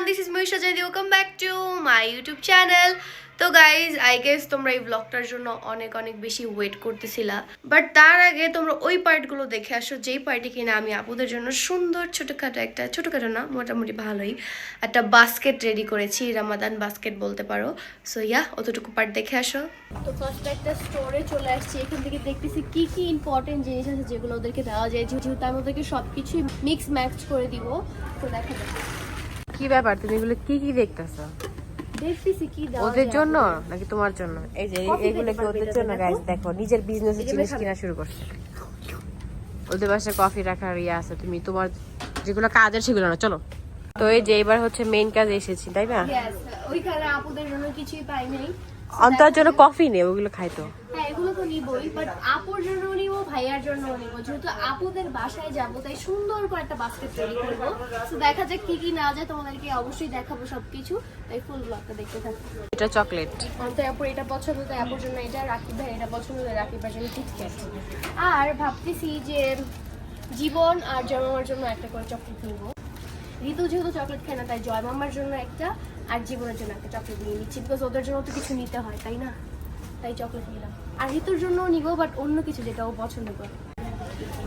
Everyone this is Mahisha Zaidi welcome back to my YouTube channel তো guys I guess তোমরা এই ব্লগটার জন্য অনেক অনেক বেশি ওয়েট করতেছিলা। বাট তার আগে তোমরা ওই পার্টগুলো দেখে আসো, যেই পার্টি কিনা আমি আপুদের জন্য সুন্দর ছোটোখাটো একটা, ছোটোখাটো না, মোটামুটি ভালোই একটা বাস্কেট রেডি করেছি রামাদান বাস্কেট বলতে পারো। সো ইয়া অতটুকু পার্ট দেখে আসো। তো ফার্স্ট একটা স্টোরে চলে আসছি, এখান থেকে দেখতেছি কি কি ইম্পর্টেন্ট জিনিস আছে যেগুলো ওদেরকে দেওয়া যায়, যেহেতু আমি ওদেরকে সব কিছুই মিক্স ম্যাচ করে দিব। তো দেখা যাক। কি ব্যাপার? তুমি এগুলো কি কি দেখতেছো? দেখতেছি কি দেওয়া ওদের জন্য নাকি তোমার জন্য? এই যে এগুলো কি ওদের জন্য। গাইস দেখো নিজের বিজনেসের জিনিস কিনা শুরু করছে। ওদের বাসায় কফি রাখার ইয়ে আছে তুমি তোমার যেগুলো কাজের সেগুলো না চলো। তো এই যে এবার হচ্ছে মেইন কাজ এসেছি তাই না? ওইখানে আপুদের জন্য কিছুই পাই নাই। অন্তর জন্য কফি নেই ওগুলো খাইতো হ্যাঁ এগুলো তো নিবই বাট আপুর জন্য নিব ভাইয়ার জন্য নিব। যেহেতু আপুদের বাসায় যাব তাই সুন্দর করে একটা বাস্কেট তৈরি করব। তো দেখা যাক কি কি না যায় তোমাদেরকে অবশ্যই দেখাবো সবকিছু। তাই ফুল ব্লগটা দেখতে থাকো। এটা চকলেট তো আপুর এটা পছন্দ তাই আপুর জন্য এটা রাখি ভাই এটা পছন্দ তাই রাখি ভাইয়ের জন্য কিটক্যাট আর ভাবতেছি যে জীবন আর জয়মামার জন্য একটা করে চকলেট নিব ঋতু যেহেতু চকলেট খায় না তাই জয় মামার জন্য একটা আর জীবনের জন্য একটা চকলেট নিয়ে নিচ্ছি বিকজ ওদের জন্য তো কিছু নিতে হয় তাই না? তাই চকলেট নিলাম। আর ঋতুর জন্য নিব বাট অন্য কিছু যেটা ও পছন্দ করে।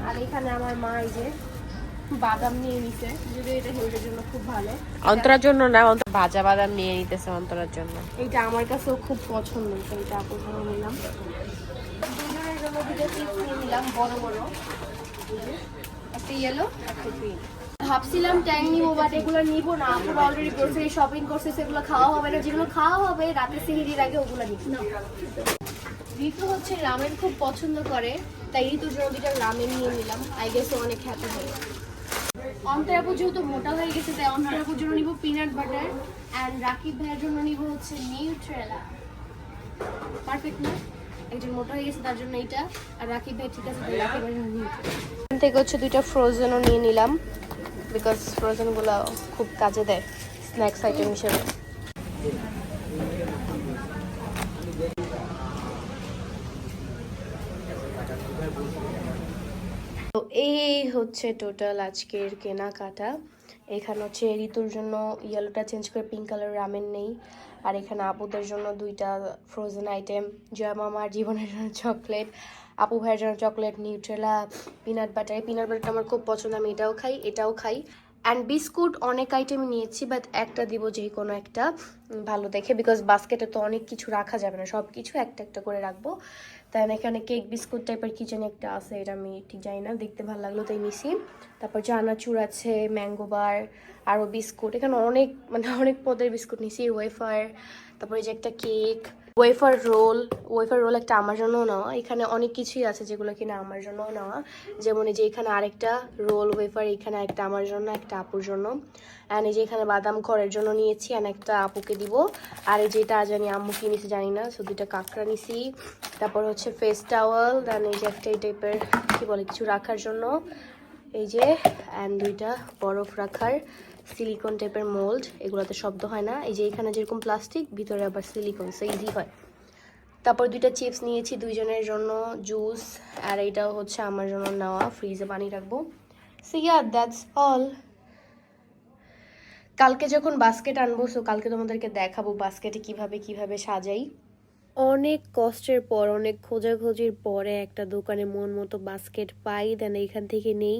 আর এখানে আমার মা এই যে বাদাম নিয়ে নিছে। যদি এটা হেলথের জন্য খুব ভালো। অন্তরার জন্য না অন্তর ভাজা বাদাম নিয়ে নিতেছে অন্তরার জন্য। এইটা আমার কাছেও খুব পছন্দ তো এটা আপুর জন্য নিলাম। দুজনের জন্য দুটো চিপস নিয়ে নিলাম বড় বড়। একটা ইয়েলো একটা গ্রিন ভাবছিলাম ট্যাং নিবো বাট এগুলো নিবো না। আপুরা অলরেডি গ্রোসারি শপিং করছে সেগুলো খাওয়া হবে না। যেগুলো খাওয়া হবে রাতে সিহিরির আগে ওগুলো নিব। ঋতু হচ্ছে রামেন খুব পছন্দ করে তাই ঋতুর জন্য দুটো রামেন নিয়ে নিলাম। আই গেস অনেক হ্যাপি হবে। অন্তরাপু যেহেতু মোটা হয়ে গেছে তাই অন্তরাপুর জন্য নিব পিনাট বাটার অ্যান্ড রাকিব ভাইয়ের জন্য নিব হচ্ছে নিউট্রেলা পারফেক্ট না? একজন মোটা হয়ে গেছে তার জন্য এইটা। আর রাকিব ভাই ঠিক আছে তাই রাকিব এখান থেকে হচ্ছে দুইটা ফ্রোজেনও নিয়ে নিলাম। বিকজ ফ্রোজেনগুলো খুব কাজে দেয় স্ন্যাক্স আইটেম হিসেবে। তো এই হচ্ছে টোটাল আজকের কেনাকাটা। এখানে হচ্ছে ঋতুর জন্য ইয়েলোটা চেঞ্জ করে পিঙ্ক কালার রামেন নেই। আর এখানে আপুদের জন্য দুইটা ফ্রোজেন আইটেম জয় মামার জীবনের জন্য চকলেট আপু ভাইয়ের জন্য চকলেট নিউট্রেলা পিনাট বাটার এই পিনাট বাটারটা আমার খুব পছন্দ, আমি এটাও খাই এটাও খাই। অ্যান্ড বিস্কুট অনেক আইটেম নিয়েছি বাট একটা দিব যে কোনো একটা ভালো দেখে বিকজ বাস্কেটে তো অনেক কিছু রাখা যাবে না সব কিছু একটা একটা করে রাখব। তাই এখানে কেক বিস্কুট টাইপের কি জানি একটা আছে, এটা আমি ঠিক জানি না, দেখতে ভালো লাগল, তাই নিছি। তারপর চানাচুর আছে ম্যাঙ্গো বার আরও বিস্কুট এখানে অনেক মানে অনেক পদের বিস্কুট নিছি ওয়েফার তারপরে যে একটা cake wafer roll wafer roll একটা আমার জন্যও নেওয়া। এখানে অনেক কিছুই আছে যেগুলো কিনা আমার জন্যও নেওয়া। যেমন এই যে এখানে আরেকটা রোল ওয়েফার এখানে একটা আমার জন্য, একটা আপুর জন্য। অ্যান্ড এই যে এখানে বাদাম খড়ের জন্য নিয়েছি অ্যান্ড একটা আপুকে দিব। আর এই যেটা জানি আম্মু কি নিছে জানি না শুধু দুইটা কাঁকড়া নিছি। তারপর হচ্ছে ফেস টাওয়াল দেন এই যে একটা এই টাইপের কী বলে, কিছু রাখার জন্য। এই যে অ্যান্ড দুইটা বরফ রাখার সিলিকন টাইপের মোল্ড এগুলোতে শব্দ হয় না। এই যে, এখানে যেরকম প্লাস্টিক ভিতরে আবার সিলিকন সো ইজি হয়। তারপর দুইটা চিপস নিয়েছি, দুইজনের জন্য জুস আর এইটাও হচ্ছে আমার জন্য নেওয়া ফ্রিজে পানি রাখব। সো ইয়া দ্যাটস অল কালকে যখন বাস্কেট আনব সো কালকে তোমাদেরকে দেখাবো বাস্কেটে কীভাবে কীভাবে সাজাই। অনেক কষ্টের পর, অনেক খোঁজাখুঁজির পরে একটা দোকানে মন মতো বাস্কেট পাই দেন এইখান থেকে নেই।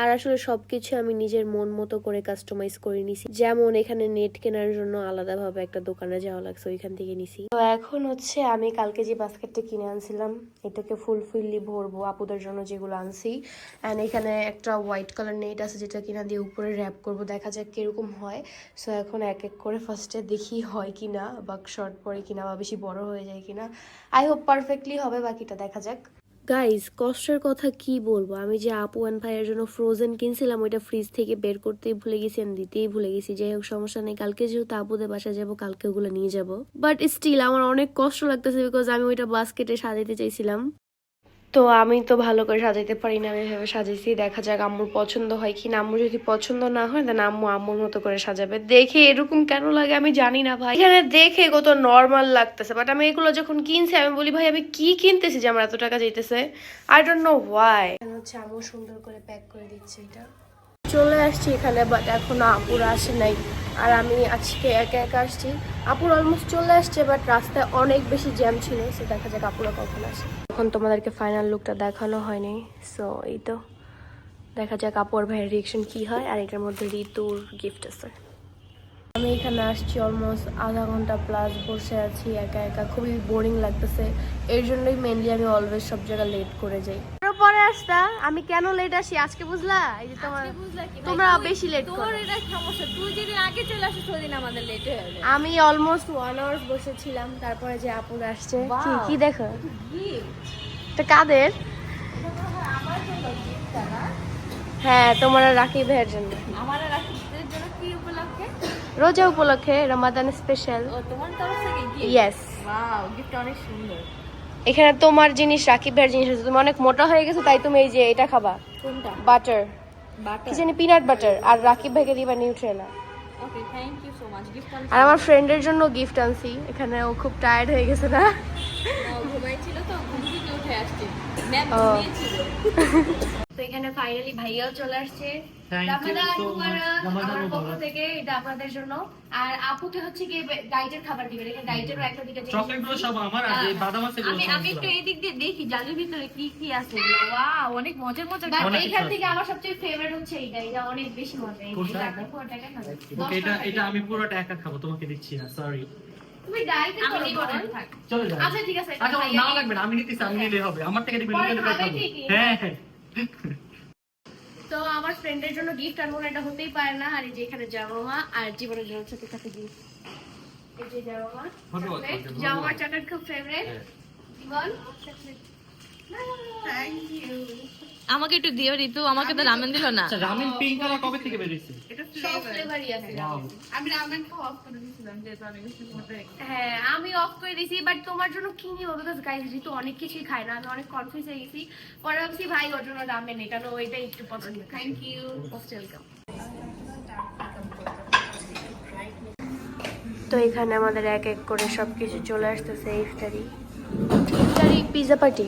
আর আসলে সবকিছু আমি নিজের মন মতো করে কাস্টমাইজ করে নিছি। যেমন এখানে নেট কেনার জন্য আলাদাভাবে একটা দোকানে যাওয়া লাগছে, ওইখান থেকে নিছি। তো এখন হচ্ছে আমি কালকে যে বাস্কেটটা কিনে আনছিলাম, এটাকে ফুলফিললি ভরবো আপুদের জন্য যেগুলো আনছি। অ্যান্ড এখানে একটা হোয়াইট কালার নেট আছে যেটা কিনা দিয়ে উপরে র্যাপ করব, দেখা যাক কীরকম হয়। সো এখন এক এক করে ফার্স্টে দেখি হয় কিনা, বা শর্ট পরে কিনা, বা বেশি বড় হয়ে যায় কিনা। আই হোপ পারফেক্টলি হবে বাকিটা, দেখা যাক। গাইজ কষ্টের কথা কি বলব? আমি যে আপু অ্যান্ড ভাইয়ের জন্য ফ্রোজেন কিনছিলাম, ওইটা ফ্রিজ থেকে বের করতেই ভুলে গেছি আমি দিতেই ভুলে গেছি। যাই হোক, সমস্যা নেই, কালকে যেহেতু আপুদের বাসায় যাব, কালকে ওগুলো নিয়ে যাব। বাট স্টিল আমার অনেক কষ্ট লাগতেছে বিকজ আমি ওইটা বাস্কেটে সাজাইতে চাইছিলাম। তো আমি তো ভালো করে সাজাইতে পারি না, আমি ভেবে সাজাইছি, দেখা যাক আম্মুর পছন্দ হয় কি না। আম্মুর যদি পছন্দ না হয় দেন আম্মু আম্মুর মতো করে সাজাবে। দেখে এরকম কেন লাগে আমি জানি না ভাই। এখানে দেখে কত নর্মাল লাগতেছে বাট আমি এগুলো যখন কিনছি, আমি বলি, ভাই, আমি কি কিনতেছি যে আমার এত টাকা যাইতেছে? আই ডোন্ট নো ওয়াই হচ্ছে আম্মু সুন্দর করে প্যাক করে দিচ্ছে এটা। চলে আসছি এখানে বাট এখনও আপুরা আসে নাই। আর আমি আজকে একা একা আসছি। আপুর অলমোস্ট চলে আসছে বাট রাস্তায় অনেক বেশি জ্যাম ছিল সে দেখা যাক আপুরা কখন আসে। এখন তোমাদেরকে ফাইনাল লুকটা দেখানো হয়নি সো এই তো। দেখা যাক আপুর ভাইয়ের রিয়েকশন কি হয়, আর এটার মধ্যে ঋতুর গিফট আছে। আমি এখানে আসছি অলমোস্ট আধা ঘণ্টা প্লাস বসে আছি, একা একা। খুবই বোরিং লাগতেছে। এর জন্যই মেনলি আমি অলওয়েজ সব জায়গায় লেট করে যাই। পরে আসতা? আমি কেন লেট আসি? আজকে বুঝলা? এই যে তোমার তোমরা বেশি লেট করো। তোর এটা সমস্যা তুই যদি আগে চলে আসিস ওই আমাদের লেট হয়ে যাবে। আমি অলমোস্ট ওয়ান আওয়ার বসেছিলাম তারপরে যে আপুর আসছে। কি কি দেখো? এটা কাদের? হ্যাঁ তোমার রাকিব ভাইয়ের জন্য। আমার রাকিবের জন্য কি উপলক্ষে? রোজা উপলক্ষে রমাদান স্পেশাল ও তোমার তরফ থেকে গিফট ইয়েস ওয়াও গিফট অনেক সুন্দর। এখানে তোমার জিনিস রাকিব ভাইয়ের জিনিস আছে। তুমি অনেক মোটা হয়ে গেছো তাই তুমি এই যে এটা খাবা। কোনটা? বাটার বাটার জানি পিনাট বাটার আর রাকিব ভাইকে দিবা Nutrela okay thank you so much gift আর আমার ফ্রেন্ডের জন্য গিফট আনছি। এখানে ও খুব টায়ার্ড হয়ে গেছে না? ঘুমাই তো ঘুম থেকে উঠে আসছে। ম্যাম ও। ঘুমিয়েছিল। তো এখানে ফাইনালি ভাইয়াও চলে আসছে। Thank you Ramadan so Mubarak much. Ramadan আমার পক্ষ মুবারক। থেকে এটা আপনাদের জন্য। আর আপুকে হচ্ছে কি ডাইটের খাবার দিবেন। এখানে ডাইটেরও একটা দুটো জিনিস সব আমার আর বাদাম আছে আমি আমি একটু এদিক দিয়ে দেখি জালির ভিতরে কি কি আছে ওয়াও অনেক মজার মজার বাট এইখান থেকে আমার সবচেয়ে ফেভারিট হচ্ছে এইটা। এটা অনেক বেশি মজা। এটা পুরোটা এটা আমি একা খাব তোমাকে দিচ্ছি না সরি তুমি ডাইটে করো। চলে যাও। আচ্ছা ঠিক আছে আচ্ছা নাও লাগবে না আমি নিতেছি আমি নিলে হবে। আমার থেকে। হ্যাঁ হ্যাঁ। তো আমার ফ্রেন্ডের জন্য গিফট আনব না এটা হতেই পারে না। আর এই যে এখানে জামা আর জীবনের জন্য ছোট গিফট এই যে জামা। জামা চকলেট খুব ফেভারিট হ্যাঁ। জীবন আমাকে একটু দিও ঋতু। আমাকে তো রামেন দিল না। আচ্ছা রামেন পিঙ্ক কালার কবে থেকে বেরিয়েছে? সব ফ্লেভারই আছে আমি রামেন খাওয়া অফ করে দিয়েছিলাম যেহেতু মজা হ্যাঁ আমি অফ করে দিয়েছি বাট তোমার জন্য কি নিবো বিকজ গাইজ ঋতু অনেক কিছুই খায় না আমি অনেক কনফিউজ হয়ে গেছি। পরে ভাবছি ভাই ওর জন্য রামেন নেই কারণ ওইটা একটু পছন্দ থ্যাংক ইউ মোস্ট ওয়েলকাম তো এখানে আমাদের এক এক করে সবকিছু চলে আসতেছে ইফতারি। ইফতারি পিজা পার্টি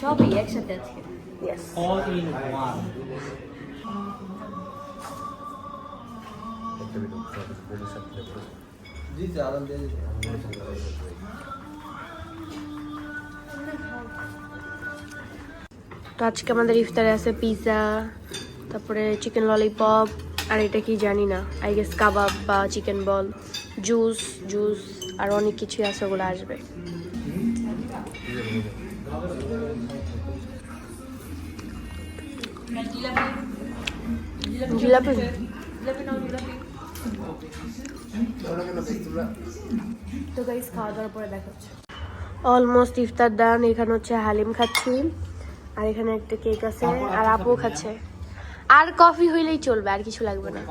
সবই একসাথে আজকে। ইয়েস অল ইন ওয়ান তো আজকে আমাদের ইফতারে আছে পিৎজা তারপরে চিকেন ললিপপ আর এটা কি জানি না আই গেস কাবাব বা চিকেন বল জুস জুস আর অনেক কিছুই আছে ওগুলো আসবে। জিলাপি তো গাইস খাওয়া দাওয়ার পরে অলমোস্ট ইফতার ডান এখানে হচ্ছে হালিম খাচ্ছি। আর এখানে একটা কেক আছে আর আপু খাচ্ছে। আর কফি হইলেই চলবে আর কিছু লাগবে না।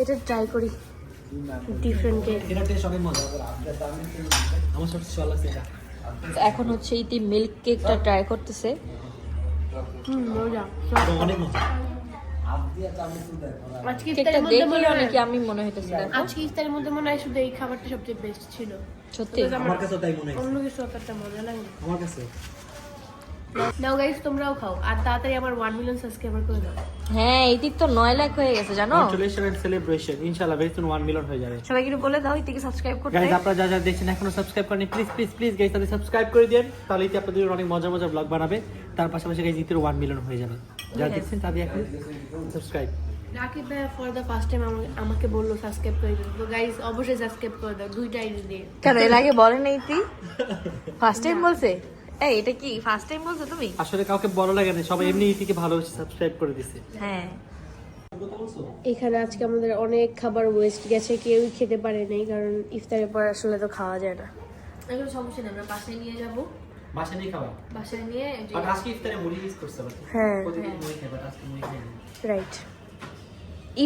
এটা ট্রাই করি। ডিফারেন্ট এখন হচ্ছে ইতি মিল্ক কেকটা ট্রাই করতেছে। হুম মজা। এটা অনেক মজা। আজকে ইফতারের মধ্যে মনে আমি হইতেছে আজকে ইফতারের মধ্যে মনে হয় শুধু এই খাবারটা সবচেয়ে বেস্ট ছিল। সত্যি? আমার কাছেও তাই মনে হয় অন্য কিছু অতটা মজা লাগে আমার কাছে নাও গাইস তোমরাও খাও। আর তাড়াতাড়ি আমার ওয়ান মিলিয়ন সাবস্ক্রাইবার করে দাও। হ্যাঁ তো নয় লাখ হয়ে গেছে জানো? কংগ্রাচুলেশন এন্ড সেলিব্রেশন ইনশাআল্লাহ ভেরি সুন 1 মিলিয়ন হয়ে যাবে। সবাইকে বলে দাও ইতিকে সাবস্ক্রাইব করতে। গাইজ আপনারা যা যা দেখছেন এখনও সাবস্ক্রাইব করেনি প্লিজ প্লিজ প্লিজ গাইজ তাদের সাবস্ক্রাইব করে দিন তাহলে ইতি আপনাদের অনেক মজা মজা ব্লগ বানাবে। তার পাশাপাশি গাইজ ইতির 1 মিলিয়ন হয়ে যাবে। যারা দেখছেন তাদের এখন সাবস্ক্রাইব রাকিব ভাই ফর দ্য ফার্স্ট টাইম আমাকে বলল সাবস্ক্রাইব করে দিতে। তো গাইস অবশ্যই সাবস্ক্রাইব করে দাও দুইটা আইডি দিয়ে। কেন এর আগে বলে নাই ইতি ফার্স্ট টাইম বলছে? এই এটা কি ফার্স্ট টাইম বলছো তুমি? আসলে কাউকে বড় লাগে না সবাই এমনি ইতিকে ভালোবেসে সাবস্ক্রাইব করে দিছে। হ্যাঁ। এখানে আজকে আমাদের অনেক খাবার ওয়েস্ট গেছে কেউই খেতে পারে নাই কারণ ইফতারের পর আসলে তো খাওয়া যায় না। এগুলো সমস্যা নেই আমরা বাসায় নিয়ে যাব। বাসায় নিয়ে আজকে ইফতারে মুড়ি করতে হ্যাঁ। প্রতিদিন মুড়ি খাই আজকে মুড়ি খাই রাইট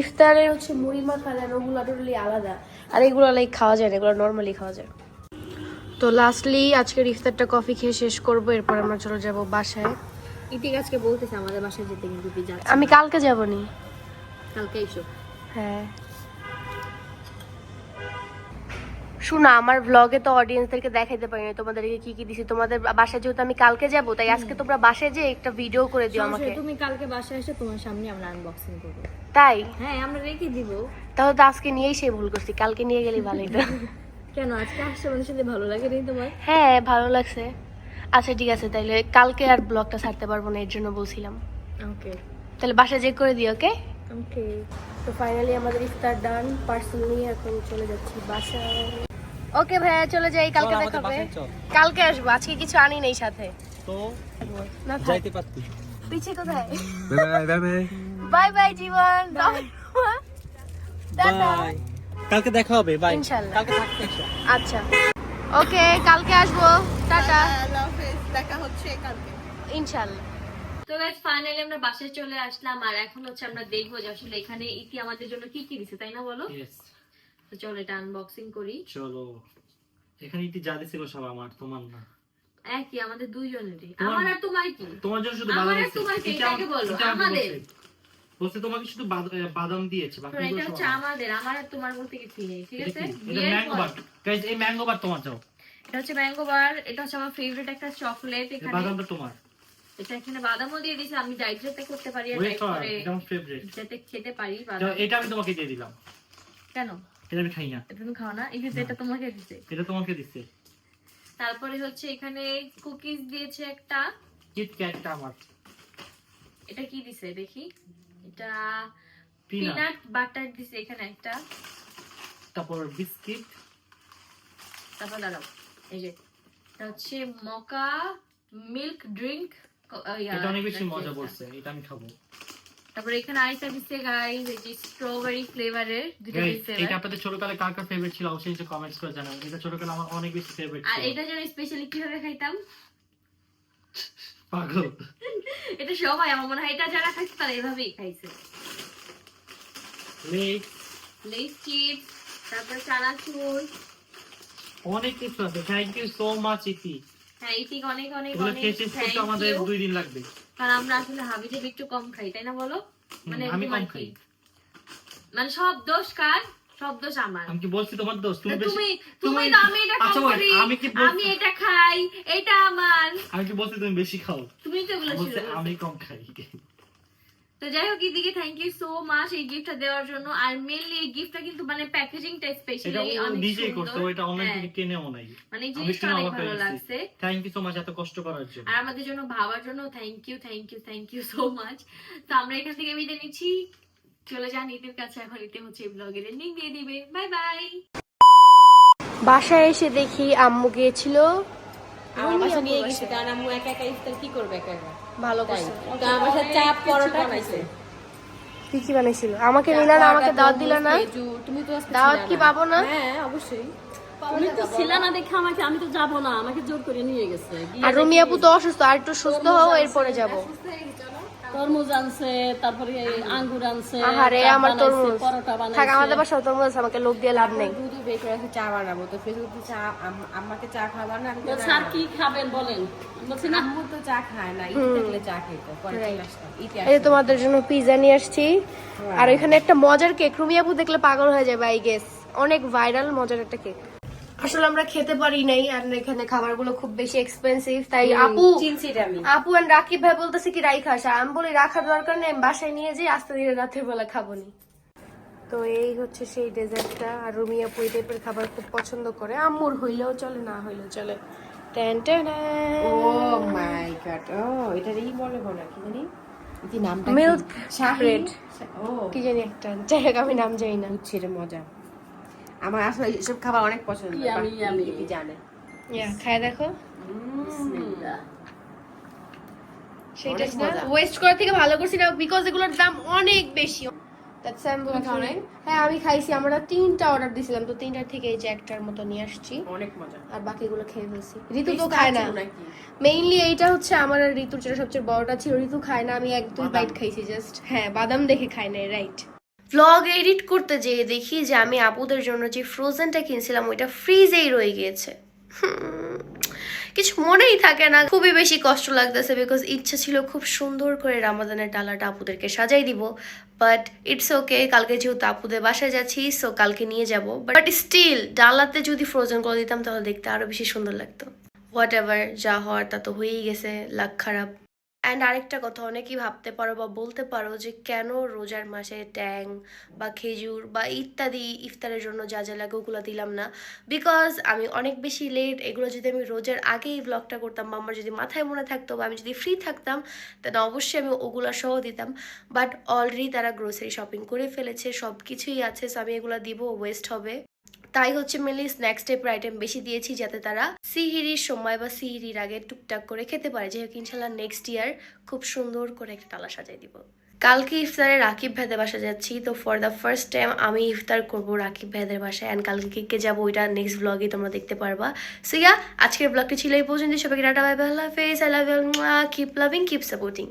ইফতারে হচ্ছে মুড়ি মাখা ওগুলো টোটালি আলাদা। আর এগুলো লাইক খাওয়া যায় না এগুলো নর্মালি খাওয়া যায়। তো লাস্টলি আজকের ইফতারটা কফি খেয়ে শেষ করব এরপর আমরা চলে যাব বাসায়। ইতিক আজকে বলতেছে আমাদের বাসায় যেতে কিন্তু আমি কালকে যাব নি কালকে এসো। হ্যাঁ। শোনো আমার ভ্লগে তো অডিয়েন্সদেরকে দেখাইতে পারিনি তোমাদেরকে কি কি দিছি? তোমাদের বাসায় যেহেতু আমি কালকে যাব তাই আজকে তোমরা বাসায় যে একটা ভিডিও করে দিও আমাকে। তুমি কালকে বাসায় এসে তোমার সামনে আমরা আনবক্সিং করব। তাই? হ্যাঁ আমরা রেখে দিব। তাহলে তো আজকে নিয়েই সেই ভুল করছি কালকে নিয়ে গেলেই ভালো হতো কেন? আজকে আসছে আমাদের সাথে ভালো লাগে নি তোমার? হ্যাঁ ভালো লাগছে। আচ্ছা ঠিক আছে তাইলে কালকে আর ব্লগটা ছাড়তে পারব না এর জন্য বলছিলাম। ওকে তাহলে বাসায় চেক করে দিও ওকে ওকে তো ফাইনালি আমাদের ইফতার ডান পার্সেল নিয়ে এখন চলে যাচ্ছি বাসায়। ওকে ভাইয়া চলে যাই কালকে বাসায় চল। কালকে আসব আজকে কিছু আনি নেই সাথে। তো না যাইতে পারতি। পিছে কোথায়? Bye bye bye bye. Bye জীবন। টাটা। বাই কালকে দেখা হবে বাই। কালকে থাকতে আচ্ছা। ওকে কালকে আসব। টাটা। দেখা হচ্ছে কালকে। ইনশাল্লাহ। তো গাইস ফাইনালি আমরা বাসায় চলে আসলাম আর এখন হচ্ছে আমরা দেখব যে আসলে এখানে ইতি আমাদের জন্য কি কি দিছে তাই না বলো? তো চলো এটা আনবক্সিং করি। চলো। এখানে ইতি যা দিছিল সব আমার তোমার না। একই আমাদের দুইজনেরই। আমার আর তোমার কি? তোমার জন্য শুধু আমার আর তোমার কি? এটাকে বলো, আমাদের। বলছে। তোমাকে শুধু বাদাম দিয়েছে বাকি এটা হচ্ছে আমাদের আমার আর তোমার বলতে কিছুই নেই ঠিক আছে? এটা ম্যাঙ্গো বার গাইস এই ম্যাঙ্গো বার তোমার যাও এটা হচ্ছে ম্যাঙ্গো বার এটা হচ্ছে আমার ফেভারিট একটা চকলেট এখানে। বাদামটা তোমার। এটা এখানে বাদামও দিয়ে দিয়েছে আমি ডাইট যাতে করতে পারি আর ডাইট করে ফেভারিট যাতে খেতে পারি বাদাম। এটা আমি তোমাকে দিয়ে দিলাম। কেন? এটা আমি খাই না। এটা তুমি খাও না? এই যে এটা তোমাকে দিছে। এটা তোমাকে দিচ্ছে তারপরে হচ্ছে এখানে কুকিজ দিয়েছে একটা। কিট ক্যাটটা আমার। এটা কি দিছে? দেখি। এটা পিনাট বাটার দিছে এখানে একটা। তারপর বিস্কিট। তারপর দাঁড়াও এই যে এটা হচ্ছে মকা মিল্ক ড্রিঙ্ক এটা অনেক বেশি মজা পড়ছে এটা? আমি খাব। তারপরে এখানে আরেকটা দিচ্ছে গাইস এই যে স্ট্রবেরি ফ্লেভারের দুটো ফ্লেভার এটা আপনাদের ছোটকালে কার কার ফেভারিট ছিল? অবশ্যই নিচে কমেন্টস করে জানাবেন। এটা ছোটকালে আমার অনেক বেশি ফেভারিট আর এটা যেন স্পেশালি কীভাবে খাইতাম? পাগল। এটা সবাই আমার মনে হয় এটা যারা খাইছে তারা এভাবেই খাইছে। লেগ লেস চিপস তারপরে চানাচুর। অনেক কিছু আছে। থ্যাংক ইউ সো মাচ ইতি হ্যাঁ ইতিক অনেক অনেক অনেক খেয়ে শেষ আমাদের দুই দিন লাগবে। কারণ আমরা আসলে হাবি একটু কম খাই তাই না বলো? মানে আমি কম খাই। মানে সব দোষ কার? সব দোষ আমার। আমি কি বলছি তোমার দোষ? তুমি তুমি তুমি তো আমি এটা আচ্ছা আমি কি আমি এটা খাই এটা আমার। আমি কি বলছি তুমি বেশি খাও? তুমি তো এগুলো আমি কম খাই। তো যাই হোক এদিকে থ্যাংক ইউ সো মাচ এই গিফটটা দেওয়ার জন্য। আর মেনলি এই গিফটটা কিন্তু মানে প্যাকেজিংটা স্পেশালি ও অনেক নিজেই করছে এটা অনলাইন হ্যাঁ, থেকে কিনেও নাই। মানে জিনিসটা অনেক ভালো লাগছে। থ্যাংক ইউ সো মাচ এত কষ্ট করার জন্য। আর আমাদের জন্য ভাবার জন্য thank you thank you thank you so much তো আমরা এখান থেকে বিদায় নিচ্ছি। চলে যান ঈদের কাছে এখন ঈদে হচ্ছে ব্লগের এন্ডিং দিয়ে দিবে। বাই বাই বাসায় এসে দেখি আম্মু গিয়েছিল। তাই। কি বানাইছিল? আমাকে নিলা না আমাকে দাওয়াত দিলা না? তুমি তো দাওয়াত কি পাবো না? হ্যাঁ অবশ্যই। তুমি তো ছিল না দেখে আমাকে আমি তো যাব না আমাকে জোর করে নিয়ে গেছে। আর রুমি আপু তো অসুস্থ আর একটু সুস্থ হও এরপরে যাব। তরমুজ আনছে তারপরে আঙ্গুর আনছে আহারে আমার বানাইছে, তরমুজ। পরোটা থাক আমাদের বাসায় তরমুজ আছে, আমাকে লোক দিয়ে লাভ নেই। দুধ বের করে চা বানাবো। তো ফেসবুকে চা আম- আম্মাকে চা খাওয়া না আমি। স্যার কি খাবেন বলেন? আমি বলছি না। আম্মু তো চা খায় না থাকলে চা খেত এই তোমাদের জন্য পিজা নিয়ে আসছি। আর এখানে একটা মজার কেক রুমি আপু দেখলে পাগল হয়ে যাবে আই গেস অনেক ভাইরাল মজার একটা কেক আসলে আমরা খেতে পারি নাই আর এখানে খাবারগুলো খুব বেশি এক্সপেন্সিভ তাই আপু আপু আর রাকিব ভাই বলতেছে কি রাইখা আসা আমি বলি রাখার দরকার নেই আমি বাসায় নিয়ে যাই আস্তে ধীরে রাতের বেলা খাব নি তো এই হচ্ছে সেই ডেজার্টটা আর রুমি আপু এই টাইপের খাবার খুব পছন্দ করে। আম্মুর হইলেও চলে না হইলেও চলে। Ten ten oh my god ও এটা বলে বলে কি জানি? নামটা কি? Milk ও। কি জানি একটা যাই হোক আমি নাম জানি না। মজা। আমার আসলে এসব খাবার অনেক পছন্দ জানে? খায় দেখো। সেটা ওয়েস্ট করার থেকে ভালো করছি না বিকজ এগুলোর দাম অনেক বেশি। নাই? হ্যাঁ আমি খাইছি আমরা তিনটা অর্ডার দিছিলাম তো তিনটার থেকে এই যে একটার মতো নিয়ে আসছি। অনেক মজা। আর বাকিগুলো খেয়ে ফেলছি। ঋতু তো খায় না। মেইনলি এইটা হচ্ছে আমার আর ঋতুর যেটা সবচেয়ে বড়টা ছিল ঋতু খায় না আমি এক দুই বাইট খাইছি জাস্ট হ্যাঁ বাদাম দেখে খায় না রাইট ভ্লগ এডিট করতে যেয়ে দেখি যে আমি আপুদের জন্য যে ফ্রোজেনটা কিনছিলাম, ওইটা ফ্রিজেই রয়ে গিয়েছে। কিছু মনেই থাকে না। খুবই বেশি কষ্ট লাগতেছে বিকজ ইচ্ছা ছিল খুব সুন্দর করে রামাদানের ডালাটা আপুদেরকে সাজাই দিব বাট ইটস ওকে কালকে যেহেতু আপুদের বাসায় যাচ্ছি সো কালকে নিয়ে যাব। বাট স্টিল ডালাতে যদি ফ্রোজেন করে দিতাম, তাহলে দেখতে আরও বেশি সুন্দর লাগতো। হোয়াট এভার যা হওয়ার তা তো হয়েই গেছে, লাখ খারাপ। অ্যান্ড আরেকটা কথা, অনেকেই ভাবতে পারো বা বলতে পারো যে কেন রোজার মাসে ট্যাং বা খেজুর বা ইত্যাদি ইফতারের জন্য যা যা লাগে ওগুলো দিলাম না। বিকজ আমি অনেক বেশি লেট এগুলো যদি আমি রোজার আগেই ব্লগটা করতাম বা আমার যদি মাথায় মনে থাকতো বা আমি যদি ফ্রি থাকতাম তাহলে অবশ্যই আমি ওগুলো সহ দিতাম। বাট অলরেডি তারা গ্রোসারি শপিং করে ফেলেছে সব কিছুই আছে সো আমি এগুলো দিব ওয়েস্ট হবে। তাই হচ্ছে মেনলি স্ন্যাক্স টাইপের আইটেম বেশি দিয়েছি যাতে তারা সিহিরির সময় বা সিহিরির আগে টুকটাক করে খেতে পারে। যেহেতু ইনশাল্লাহ নেক্সট ইয়ার খুব সুন্দর করে একটা তালা সাজাই দিব। কালকে ইফতারে রাকিব ভাইদের বাসা যাচ্ছি, তো ফর দ্য ফার্স্ট টাইম আমি ইফতার করব রাকিব ভাইদের বাসায় অ্যান্ড কালকে কে যাব ওইটা নেক্সট ব্লগে তোমরা দেখতে পারবা। সো ইয়া আজকের ব্লগটি ছিল এই পর্যন্ত সবাইকে টাটা বাই বাই আল্লাহ হাফেজ। I love you keep loving keep supporting